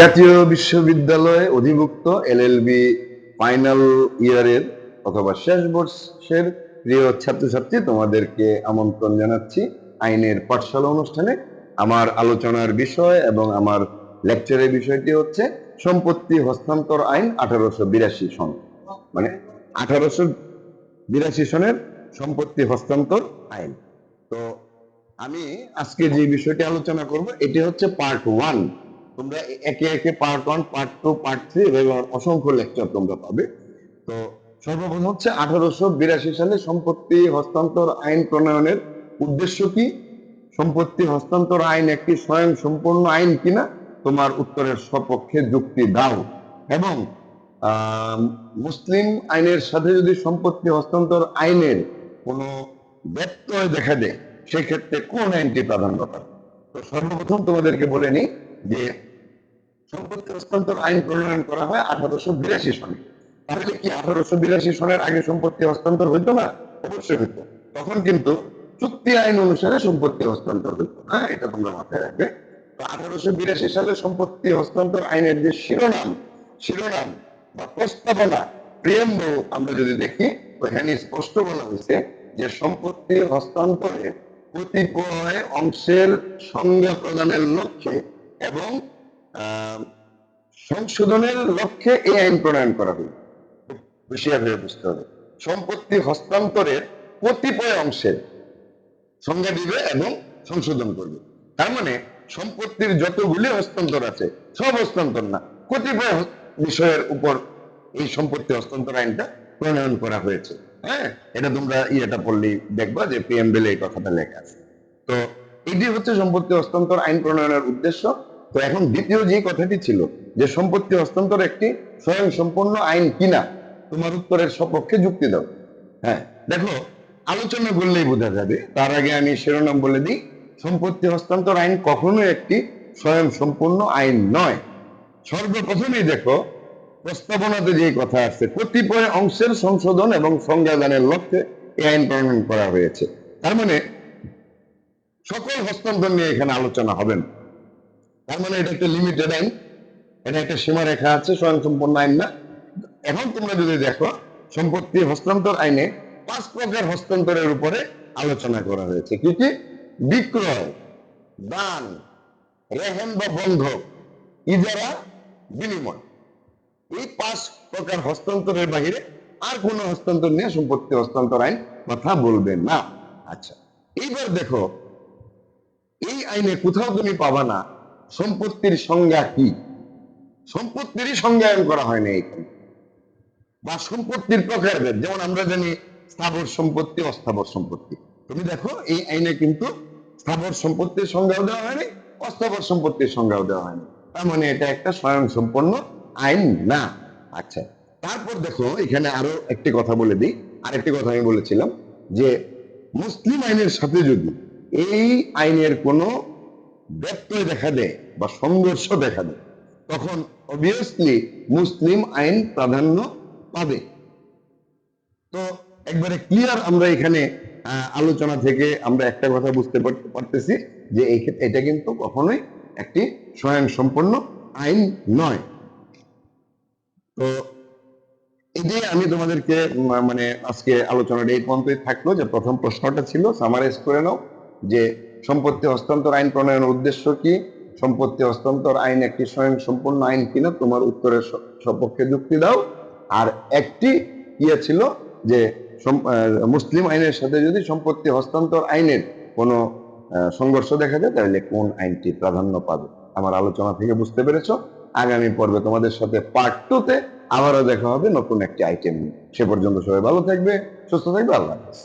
জাতীয় বিশ্ববিদ্যালয়ে অধিভুক্ত এলএলবি ফাইনাল ইয়ারের অথবা শেষ বর্ষের প্রিয় ছাত্রছাত্রী তোমাদেরকে আমন্ত্রণ জানাচ্ছি আইনের পাঠশালা অনুষ্ঠানে। আমার আলোচনার বিষয় এবং আমার লেকচারের বিষয়টি হচ্ছে সম্পত্তি হস্তান্তর আইন আঠারোশো বিরাশি সন। মানে আঠারোশো বিরাশি সনের সম্পত্তি হস্তান্তর আইন। তো আমি আজকে যে বিষয়টি আলোচনা করব, এটি হচ্ছে পার্ট ওয়ান তোমরা একে একে part one part two part three এবং অসংখ্য লেকচার তোমরা পাবে। তো সর্বপ্রথম হচ্ছে আঠারোশো বিরাশি সালে সম্পত্তি হস্তান্তর আইন প্রণয়নের উদ্দেশ্য কি? সম্পত্তি হস্তান্তর আইন একটি স্বয়ং সম্পূর্ণ আইন কিনা? তোমার উত্তরের সপক্ষে যুক্তি দাও। এবং মুসলিম আইনের সাথে যদি সম্পত্তি হস্তান্তর আইনের কোনো ব্যত্যয় দেখা দেয়, সেক্ষেত্রে কোন আইনটি প্রাধান্য পাবে তো সর্বপ্রথম তোমাদেরকে বলে নিই যে সম্পত্তি হস্তান্তর আইন প্রণয়ন করা হয় আঠারোশো বিরাশি সনে। তাহলে কি আঠারোশো বিরাশি সনের আগে সম্পত্তি হস্তান্তর হইতো না? অবশ্যই হইতো। তখন কিন্তু চুক্তি আইন অনুসারে সম্পত্তি হস্তান্তর হইতো হ্যাঁ এটা তোমরা মাথায় রাখবে। আঠারোশো বিরাশি সালে সম্পত্তি হস্তান্তর আইনের যে শিরোনাম শিরোনাম বা প্রস্তাবনা প্রিয়াম্বল আমরা যদি দেখি ওখানে স্পষ্ট বলা হয়েছে যে সম্পত্তি হস্তান্তরে কতিপয় অংশের সংজ্ঞা প্রদানের লক্ষ্যে এবং সংশোধনের লক্ষ্যে এই আইন প্রণয়ন করা হলো। হুঁশিয়ার বুঝতে হবে। সম্পত্তি হস্তান্তরের কতিপয় অংশের সংজ্ঞা দিবে এবং সংশোধন করবে। তার মানে সম্পত্তির যতগুলি হস্তান্তর আছে, সব হস্তান্তর না, কতিপয় বিষয়ের উপর এই সম্পত্তি হস্তান্তর আইনটা প্রণয়ন করা হয়েছে। হ্যাঁ? এটা তোমরা ইয়েটা পড়লেই দেখবা যে পিএমবিল এই কথাটা লেখা আছে। তো এটি হচ্ছে সম্পত্তি হস্তান্তর আইন প্রণয়নের উদ্দেশ্য। তো এখন দ্বিতীয় যে কথাটি ছিল যে সম্পত্তি হস্তান্তর একটি স্বয়ং সম্পূর্ণ আইন কিনা, তোমার উত্তরের সপক্ষে যুক্তি দাও। হ্যাঁ দেখো, আলোচনা করলেই বোঝা যাবে। তার আগে আমি শিরোনাম বলে দিই। সম্পত্তি হস্তান্তর আইন কখনো একটি স্বয়ং সম্পূর্ণ আইন নয়। সর্বপ্রথমেই দেখো, প্রস্তাবনাতে যে কথা আছে, কতিপয় অংশের সংশোধন এবং সংজ্ঞাদানের লক্ষ্যে এই আইন প্রণয়ন করা হয়েছে। তার মানে সকল হস্তান্তর নিয়ে এখানে আলোচনা হবে না। তার মানে এটা একটা লিমিটেড আইন। এটা একটা সীমারেখা আছে স্বয়ং সম্পূর্ণ আইন না। এখন তোমরা যদি দেখো, সম্পত্তি হস্তান্তর আইনে পাঁচ প্রকার হস্তান্তরের উপরে আলোচনা করা হয়েছে। কি কি? বিক্রয়, দান, রেহেন বা বন্ধক ইজারা, বিনিময়। এই পাঁচ প্রকার হস্তান্তরের বাহিরে আর কোন হস্তান্তর নিয়ে সম্পত্তি হস্তান্তর আইন কথা বলবে না। আচ্ছা এইবার দেখো, এই আইনে কোথাও তুমি পাবা না। সম্পত্তির সংজ্ঞা কি? সম্পত্তিরই সংজ্ঞায়ন করা হয়নি এইখানে বা সম্পত্তির প্রকারভেদ, যেমন আমরা জানি স্থাবর সম্পত্তি, অস্থাবর সম্পত্তি। তুমি দেখো, এই আইনে কিন্তু স্থাবর সম্পত্তির সংজ্ঞাও দেওয়া হয়নি, অস্থাবর সম্পত্তির সংজ্ঞাও দেওয়া হয়নি। তার মানে এটা একটা স্বয়ং সম্পন্ন আইন না। আচ্ছা তারপর দেখো, এখানে আরও একটি কথা বলে দিই। আরেকটি কথা আমি বলেছিলাম যে, মুসলিম আইনের সাথে যদি এই আইনের কোনো ব্যত্যয় দেখা দেয় বা সংঘর্ষ দেখা দেয়, তখন অবভিয়াসলি মুসলিম আইন প্রাধান্য পাবে। তো একবারে ক্লিয়ার আমরা এখানে আলোচনা থেকে আমরা একটা কথা বুঝতে পারতেছি যে এটা কিন্তু কখনোই একটি স্বয়ং সম্পন্ন আইন নয়। তো এটাই আমি তোমাদেরকে মানে আজকে আলোচনাটা এই পর্যন্তই থাকল যে প্রথম প্রশ্নটা ছিল সামারাইজ করে নাও যে সম্পত্তি হস্তান্তর আইন প্রণয়নের উদ্দেশ্য কি? সম্পত্তি হস্তান্তর আইন একটি স্বয়ং সম্পূর্ণ আইন কিনা তোমার উত্তরের সপক্ষে যুক্তি দাও। আর একটি ইয়ে ছিল যে মুসলিম আইনের সাথে যদি সম্পত্তি হস্তান্তর আইনের কোনো সংঘর্ষ দেখা যায়, তাহলে কোন আইনটি প্রাধান্য পাবে? আমার আলোচনা থেকে বুঝতে পেরেছ? আগামী পর্বে তোমাদের সাথে পার্ট টু তে আবারও দেখা হবে নতুন একটি আইটেম নিয়ে। সে পর্যন্ত সবাই ভালো থাকবে, সুস্থ থাকবে, আল্লাহ হাফেজ।